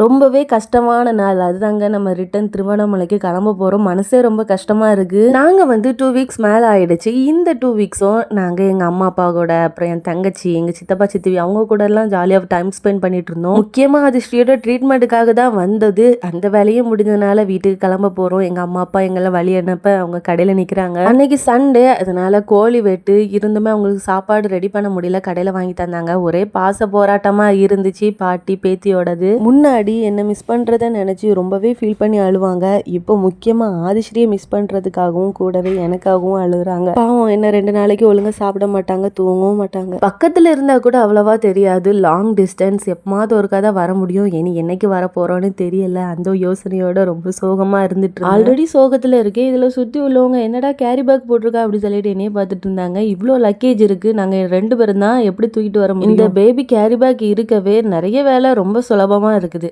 ரொம்பவே கஷ்டமான நாள். அதுதாங்க நம்ம ரிட்டன் திருவண்ணாமலைக்கு கிளம்ப போகிறோம் மனசே ரொம்ப கஷ்டமாக இருக்குது நாங்கள் வந்து டூ வீக்ஸ் மேலே ஆகிடுச்சு இந்த டூ வீக்ஸும் நாங்கள் எங்கள் அம்மா அப்பா கூட அப்புறம் என் தங்கச்சி எங்கள் சித்தப்பா சித்திவி அவங்க கூடலாம் ஜாலியாக டைம் ஸ்பெண்ட் பண்ணிட்டு இருந்தோம். முக்கியமாக அது ஸ்ரீயோட ட்ரீட்மெண்ட்டுக்காக தான் வந்தது. அந்த வேலையும் முடிஞ்சதுனால வீட்டுக்கு கிளம்ப போகிறோம் எங்கள் அம்மா அப்பா எங்கெல்லாம் வழி அனுப்ப அவங்க கடையில் நிற்கிறாங்க அன்னைக்கு சண்டே அதனால கோழி வெட்டு இருந்துமே அவங்களுக்கு சாப்பாடு ரெடி பண்ண முடியல. கடையில் வாங்கி தந்தாங்க. ஒரே பாச போராட்டமாக இருந்துச்சு. பாட்டி பேத்தியோடது. முன்னாடி என்ன மிஸ் பண்ணுறத நினச்சி ரொம்பவே ஃபீல் பண்ணி அழுவாங்க. இப்போ முக்கியமாக ஆதிஸ்ரீயை மிஸ் பண்ணுறதுக்காகவும் கூடவே எனக்காகவும் அழுகுறாங்க. பாவம் என்ன ரெண்டு நாளைக்கு ஒழுங்காக சாப்பிட மாட்டாங்க தூங்கவும் மாட்டாங்க. பக்கத்தில் இருந்தால் கூட அவ்வளோவா தெரியாது. லாங் டிஸ்டன்ஸ் எப்பமாவது ஒருக்கா தான் வர முடியும். இனி என்னைக்கு வர போகிறோன்னு தெரியல. அந்த யோசனையோட ரொம்ப சோகமாக இருந்துட்டு ஆல்ரெடி சோகத்தில் இருக்கேன். இதில் சுற்றி உள்ளவங்க என்னடா கேரி பேக் போட்டிருக்கா? அப்படி சொல்லிட்டு என்னைய பார்த்துட்டு இருந்தாங்க. இவ்வளோ லக்கேஜ் இருக்குது நாங்கள் ரெண்டு பேரும் தான் எப்படி தூக்கிட்டு வர முடியும்? இந்த பேபி கேரி பேக் இருக்கவே நிறைய வேலை ரொம்ப சுலபமாக இருக்குது.